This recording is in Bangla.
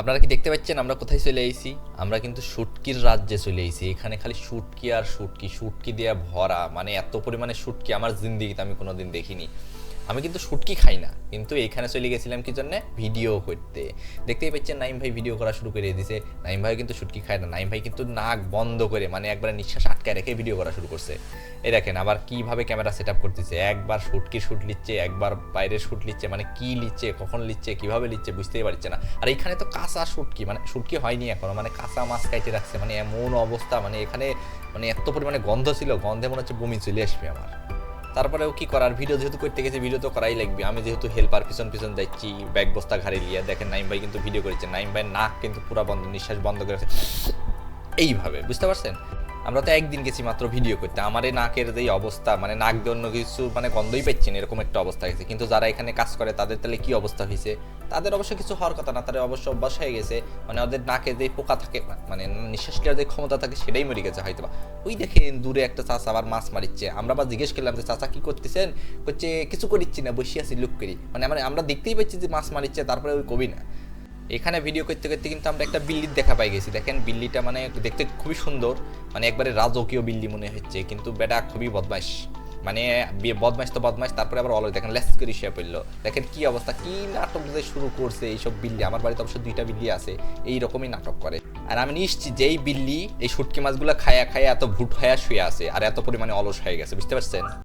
আপনারা কি দেখতে পাচ্ছেন? আমরা কোথায় চলে এসেছি আমরা কিন্তু শুটকির রাজ্যে চলে এসেছি এখানে খালি শুটকি আর শুটকি শুটকি দিয়ে ভরা। মানে এত পরিমাণে শুটকি আমার জিন্দিগিতে আমি কোনোদিন দেখিনি। আমি কিন্তু শুটকি খাই না। কিন্তু এইখানে চলে গেছিলাম কি জন্য? ভিডিও করতে। দেখতেই পাচ্ছেন নাইম ভাই ভিডিও করা শুরু করে দিয়েছে নাইম ভাই কিন্তু শুটকি খায় না। নাইম ভাই কিন্তু নাক বন্ধ করে মানে একবার নিঃশ্বাস আটকায় রেখে ভিডিও করা শুরু করছে। এই দেখেন আবার কীভাবে ক্যামেরা সেট আপ করতেছে। একবার শুটকি শুট লিচ্ছে, একবার বাইরে শুট লিচ্ছে মানে কি লিচ্ছে, কখন লিচ্ছে, কীভাবে লিচ্ছে বুঝতেই পারছে না। আর এখানে তো কাঁচা শুটকি মানে শুটকি হয়নি এখনও মানে কাঁচা মাছ কাইটে রাখছে। মানে এমন অবস্থা মানে এখানে মানে এত পরিমাণে গন্ধ ছিল, গন্ধে মনে হচ্ছে বমি চলে আসবে আমার। তারপরেও কি করার ভিডিও যেহেতু করতে গেছে ভিডিও তো করাই লাগবে। আমি যেহেতু হেল্পার পিছন পিছন যাচ্ছি ব্যাগ বস্তা ঘাড়ে নিয়ে দেখেন নাইম ভাই কিন্তু ভিডিও করেছে। নাইম ভাই নাক কিন্তু পুরা বন্ধ, নিঃশ্বাস বন্ধ করেছে। এইভাবে, বুঝতে পারছেন? আমরা তো একদিন গেছি মাত্র ভিডিও করতে। আমার এই নাকের যেই অবস্থা মানে নাক দিয়ে অন্য কিছু মানে গন্ধই পাচ্ছি না, এরকম একটা অবস্থা গেছে কিন্তু যারা এখানে কাজ করে, তাদের তাহলে কি অবস্থা হয়েছে? তাদের অবশ্য কিছু হওয়ার কথা না তাদের অবশ্য অভ্যাস হয়ে গেছে। মানে ওদের নাকে যে পোকা থাকে মানে নিঃশ্বাস নেওয়ার যে ক্ষমতা থাকে, সেটাই মরে গেছে হয়তো বা ওই দেখেন দূরে একটা চাচা আবার মাছ মারিচ্ছে। আমরা আবার জিজ্ঞেস করলাম যে, চাচা, কি করতেছেন? করছে কিছু করিচ্ছি না, বসে আছি, লুক করি। মানে আমরা দেখতেই পাচ্ছি যে মাছ মারিচ্ছে, তারপরে ওই কবি না। এখানে ভিডিও করতে করতে কিন্তু আমরা একটা বিল্লির দেখা পাই গেছি। দেখেন বিল্লিটা মানে দেখতে খুবই সুন্দর মানে একবারে রাজকীয় বিল্লি মনে হচ্ছে, কিন্তু বেটা খুবই বদমাইশ। মানে বদমাইশ তো বদমাইশ, তারপরে আবার অলয় দেখেন লেস করে শুয়ে পড়ল। দেখেন কি অবস্থা, কি নাটক যে শুরু করছে এইসব বিল্লি, আমার বাড়িতে অবশ্য দুইটা বিল্লি আছে এই রকমই নাটক করে। আর আমি নিশ্চিত যেই বিল্লি এই শুটকি মাছগুলো খায়া খায়া এত ভুট হয়ে শুয়ে আছে, আর এত পরিমাণে অলস হয়ে গেছে, বুঝতে পারছেন?